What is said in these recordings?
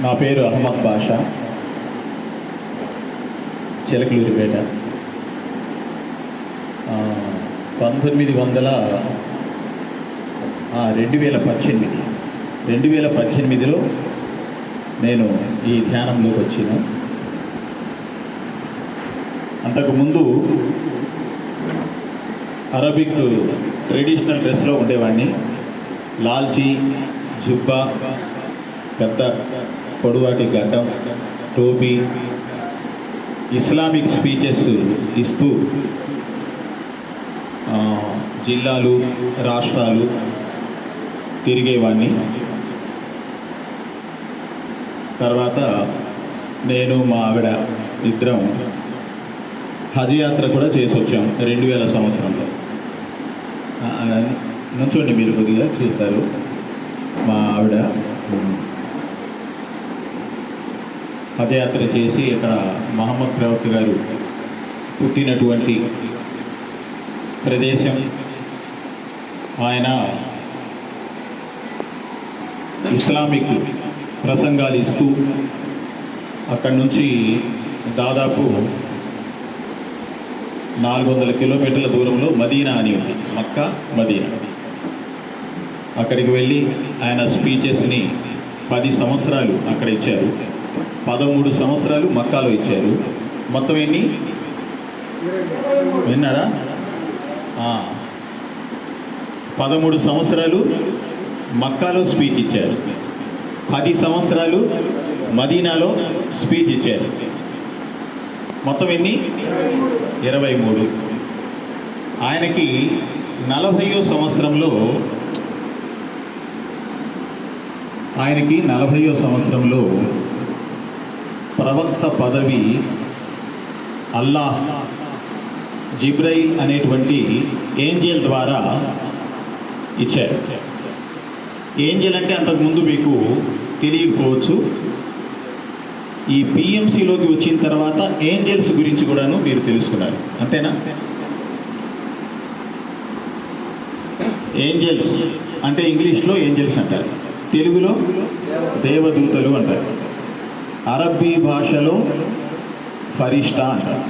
నా పేరు అహ్మద్ బాషా. చిలకలూరిపేట. పంతొమ్మిది వందల రెండు వేల పద్దెనిమిది. రెండు వేల పద్దెనిమిదిలో నేను ఈ ధ్యానంలోకి వచ్చిన. అంతకుముందు అరబిక్ ట్రెడిషనల్ డ్రెస్లో ఉండేవాడిని. లాల్చీ జుబ్బా పెద్ద పొడువాటి గడ్డం టోపీ ఇస్లామిక్ స్పీచెస్ ఇస్తూ జిల్లాలు రాష్ట్రాలు తిరిగేవాడిని తర్వాత నేను మా ఆవిడ ఇద్దరం హజ్ యాత్ర కూడా చేసి వచ్చాం రెండు వేల సంవత్సరంలో నుంచోండి మీరు కొద్దిగా చూస్తారు. మా ఆవిడ పదయాత్ర చేసి ఇక్కడ మహమ్మద్ ప్రవక్త గారు పుట్టినటువంటి ప్రదేశం ఆయన ఇస్లామిక్ ప్రసంగాలు ఇస్తూ అక్కడి నుంచి దాదాపు నాలుగు వందల కిలోమీటర్ల దూరంలో మదీనా అని ఉంది. Mecca Medina. అక్కడికి వెళ్ళి ఆయన స్పీచెస్ని పది సంవత్సరాలు అక్కడ ఇచ్చారు. పదమూడు సంవత్సరాలు మక్కాలో ఇచ్చారు. మొత్తం ఎన్ని? విన్నారా? పదమూడు సంవత్సరాలు మక్కాలో స్పీచ్ ఇచ్చారు. పది సంవత్సరాలు మదీనాలో స్పీచ్ ఇచ్చారు. మొత్తం ఎన్ని? ఇరవై మూడు. ఆయనకి నలభయో సంవత్సరంలో ఆయనకి నలభయో సంవత్సరంలో ప్రవక్త పదవి అల్లాహ్ జిబ్రైల్ అనేటువంటి ఏంజల్ ద్వారా ఇచ్చారు ఏంజల్ అంటే అంతకుముందు మీకు తెలియకపోవచ్చు. ఈ పిఎంసిలోకి వచ్చిన తర్వాత ఏంజల్స్ గురించి కూడాను మీరు తెలుసుకున్నారు. అంతేనా? ఏంజల్స్ అంటే ఇంగ్లీష్లో ఏంజల్స్ అంటారు. తెలుగులో దేవదూతలు అంటారు. అరబ్బీ భాషలో ఫరిష్టా అంటారు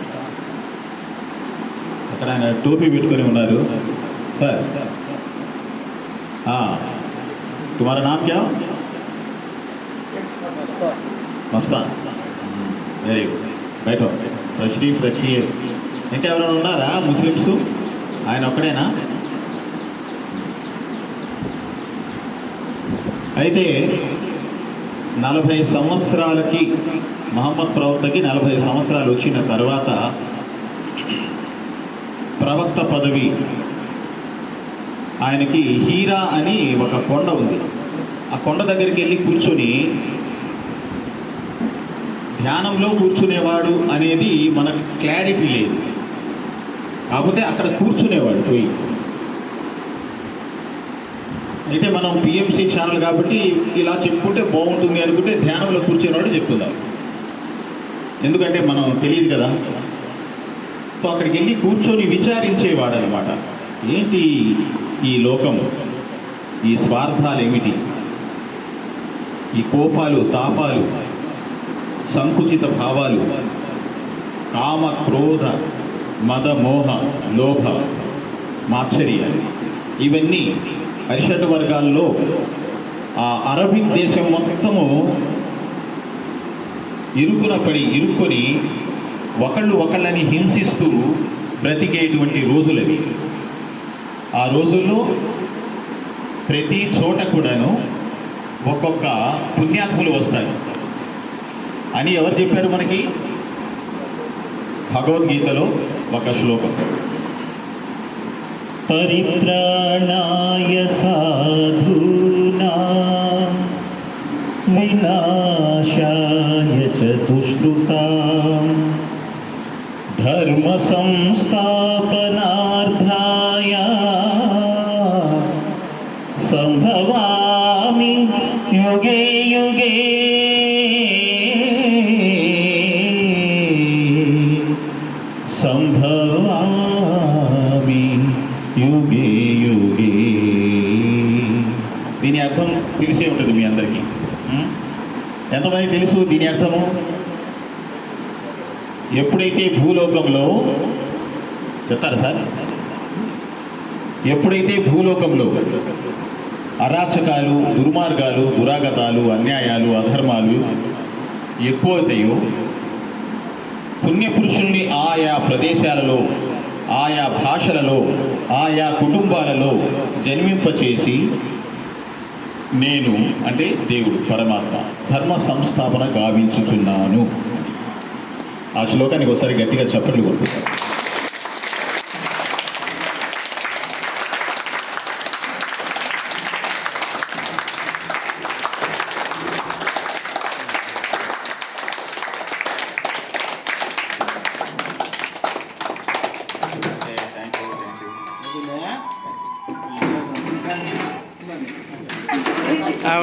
అక్కడ ఆయన టోపీ పెట్టుకొని ఉన్నారు. సార్. తుమారా నామ్ క్యా? మస్తాన్. వెరీ గుడ్ బయట తష్రీఫ్ రఖియే ఇంకా ఎవరైనా ఉన్నారా? ముస్లిమ్స్? ఆయన ఒక్కడేనా? అయితే నలభై సంవత్సరాలకి మహమ్మద్ ప్రవక్తకి నలభై సంవత్సరాలు వచ్చిన తర్వాత ప్రవక్త పదవి ఆయనకి హీరా అని ఒక కొండ ఉంది. ఆ కొండ దగ్గరికి వెళ్ళి కూర్చొని ధ్యానంలో కూర్చునేవాడు అనేది మనకు క్లారిటీ లేదు. కాకపోతే అక్కడ కూర్చునేవాడు పోయి. అయితే మనం పిఎంసీ ఛానల్ కాబట్టి ఇలా చెప్పుకుంటే బాగుంటుంది అనుకుంటే ధ్యానంలో కూర్చునేవాడు చెప్తున్నాం ఎందుకంటే మనం తెలియదు కదా. సో అక్కడికి వెళ్ళి కూర్చొని విచారించేవాడు అనమాట ఏంటి ఈ లోకం ఈ స్వార్థాలు ఏమిటి? ఈ కోపాలు తాపాలు సంకుచిత భావాలు కామ క్రోధ మద మోహ లోభ మాత్సర్య ఇవన్నీ అరిషడ్ వర్గాల్లో ఆ అరబిక్ దేశం మొత్తము ఇరుకున పడి ఇరుక్కొని ఒకళ్ళు ఒకళ్ళని హింసిస్తూ బ్రతికేటువంటి రోజులవి. ఆ రోజుల్లో ప్రతి చోట కూడాను ఒక్కొక్క పుణ్యాత్ములు వస్తాయి అని ఎవరు చెప్పారు మనకి? భగవద్గీతలో ఒక శ్లోకం. పరిత్రాణ సంభవామి యుగే యుగే. దీని అర్థం తెలిసే ఉంటుంది మీ అందరికీ. ఎంతమంది తెలుసు దీని అర్థము? ఎప్పుడైతే భూలోకంలో చెప్తారా సార్? ఎప్పుడైతే భూలోకంలో అరాచకాలు దుర్మార్గాలు దురాగతాలు అన్యాయాలు అధర్మాలు ఎక్కువ అవుతాయో పుణ్యపురుషుల్ని ఆయా ప్రదేశాలలో ఆయా భాషలలో ఆయా కుటుంబాలలో జన్మింపచేసి నేను అంటే దేవుడు పరమాత్మ ధర్మ సంస్థాపన గావించుచున్నాను. ఆ శ్లోకానికి ఒకసారి గట్టిగా చప్పట్లు కొడుతున్నాను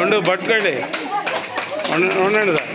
ఉండు పట్టుకోండి. ఉండండి సార్.